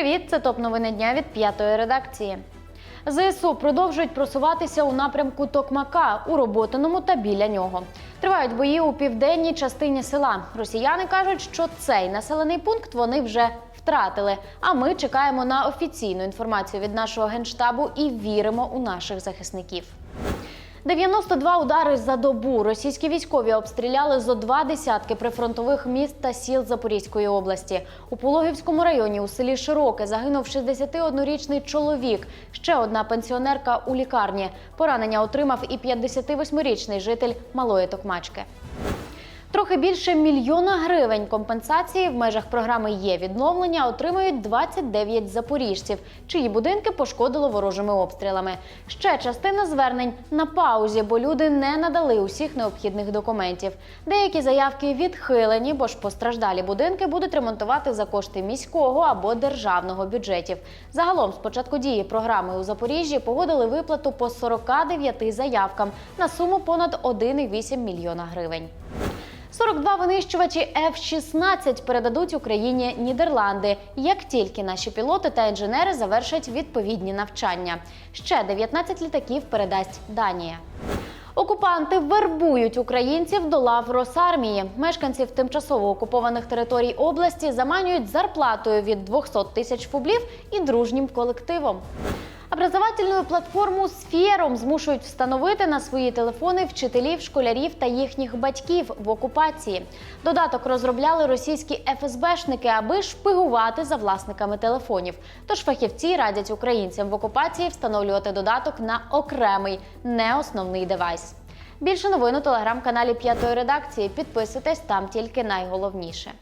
Привіт, це топ новини дня від п'ятої редакції. ЗСУ продовжують просуватися у напрямку Токмака у роботиному та біля нього. Тривають бої у південній частині села. Росіяни кажуть, що цей населений пункт вони вже втратили. А ми чекаємо на офіційну інформацію від нашого генштабу і віримо у наших захисників. 92 удари за добу. Російські військові обстріляли зо два десятки прифронтових міст та сіл Запорізької області. У Пологівському районі у селі Широке загинув 61-річний чоловік. Ще одна пенсіонерка у лікарні. Поранення отримав і 58-річний житель Малої Токмачки. Трохи більше мільйона гривень компенсації в межах програми є відновлення отримують 29 запоріжців, чиї будинки пошкодило ворожими обстрілами. Ще частина звернень на паузі, бо люди не надали усіх необхідних документів. Деякі заявки відхилені, бо ж постраждалі будинки будуть ремонтувати за кошти міського або державного бюджетів. Загалом, з початку дії програми у Запоріжжі погодили виплату по 49 заявкам на суму понад 1,8 мільйона гривень. 42 винищувачі F-16 передадуть Україні Нідерланди, як тільки наші пілоти та інженери завершать відповідні навчання. Ще 19 літаків передасть Данія. Окупанти вербують українців до лав Росармії. Мешканців тимчасово окупованих територій області заманюють зарплатою від 200 тисяч фублів і дружнім колективом. Образовательну платформу Сфером змушують встановити на свої телефони вчителів, школярів та їхніх батьків в окупації. Додаток розробляли російські ФСБшники, аби шпигувати за власниками телефонів. Тож фахівці радять українцям в окупації встановлювати додаток на окремий, не основний девайс. Більше новин у телеграм-каналі П'ятої редакції. Підписуйтесь там тільки найголовніше.